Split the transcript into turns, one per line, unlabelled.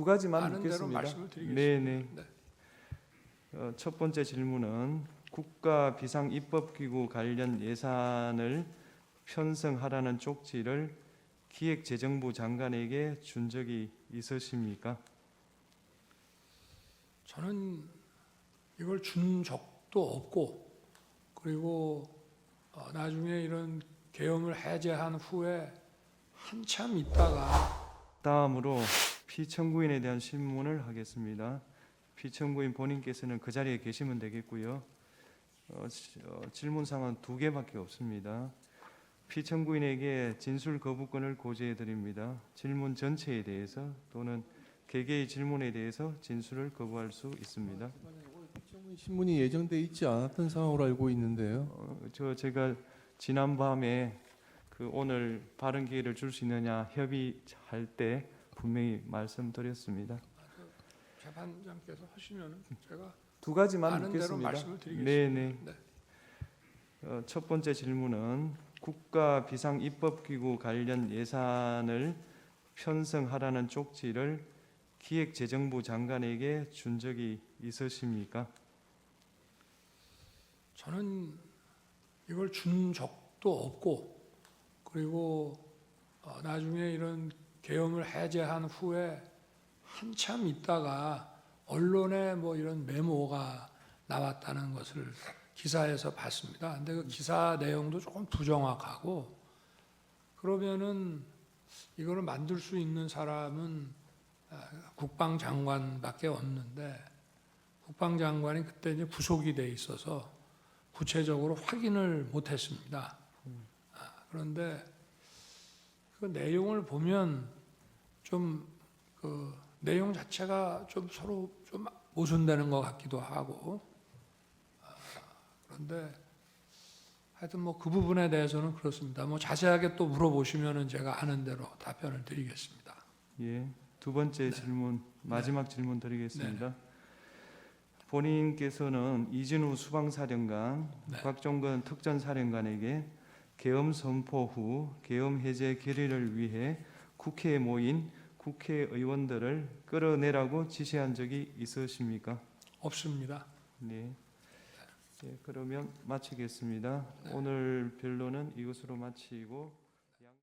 두 가지만 묻겠습니다. 네, 네.
네.
어, 첫 번째 질문은 국가 비상 입법 기구 관련 예산을 편성하라는 쪽지를 기획재정부 장관에게 준 적이 있으십니까?
저는 이걸 준 적도 없고 그리고 어, 나중에 이런 계엄을 해제한 후에 한참 있다가
다음으로 피청구인에 대한 신문을 하겠습니다. 피청구인 본인께서는 그 자리에 계시면 되겠고요. 어, 지- 어, 질문사항은 두 개밖에 없습니다. 피청구인에게 진술 거부권을 고지해 드립니다. 질문 전체에 대해서 또는 개개의 질문에 대해서 진술을 거부할 수 있습니다.
피청구인 신문이 예정돼 있지 않았던 상황으로 알고 있는데요.
어, 저 제가 지난 밤에 그 오늘 발언 기회를 줄 수 있느냐 협의할 때 분명히 말씀드렸습니다.
재판장께서 하시면 제가
두 가지만 묻겠습니다.
드리겠습니다.
네, 네.
네.
어, 첫 번째 질문은 국가 비상 입법 기구 관련 예산을 편성하라는 쪽지를 기획재정부 장관에게 준 적이 있으십니까?
저는 이걸 준 적도 없고 그리고 어, 나중에 이런 계엄을 해제한 후에 한참 있다가 언론에 뭐 이런 메모가 나왔다는 것을 기사에서 봤습니다. 근데 그 기사 내용도 조금 부정확하고 그러면은 이거를 만들 수 있는 사람은 아, 국방장관밖에 없는데 국방장관이 그때 이제 부속이 돼 있어서 구체적으로 확인을 못했습니다. 아, 그런데 그 내용을 보면 좀 그 내용 자체가 좀 서로 좀 모순되는 것 같기도 하고 아, 그런데 하여튼 뭐 그 부분에 대해서는 그렇습니다. 뭐 자세하게 또 물어보시면은 제가 아는 대로 답변을 드리겠습니다.
예. 두 번째
네.
질문 마지막 질문 드리겠습니다. 본인께서는 이진우 수방사령관,
네.
곽종건 특전사령관에게 계엄 선포 후 계엄 해제 결의를 위해 국회에 모인 국회의원들을 끌어내라고 지시한 적이 있으십니까?
없습니다.
네. 예, 그러면 마치겠습니다. 오늘 변론은 이것으로 마치고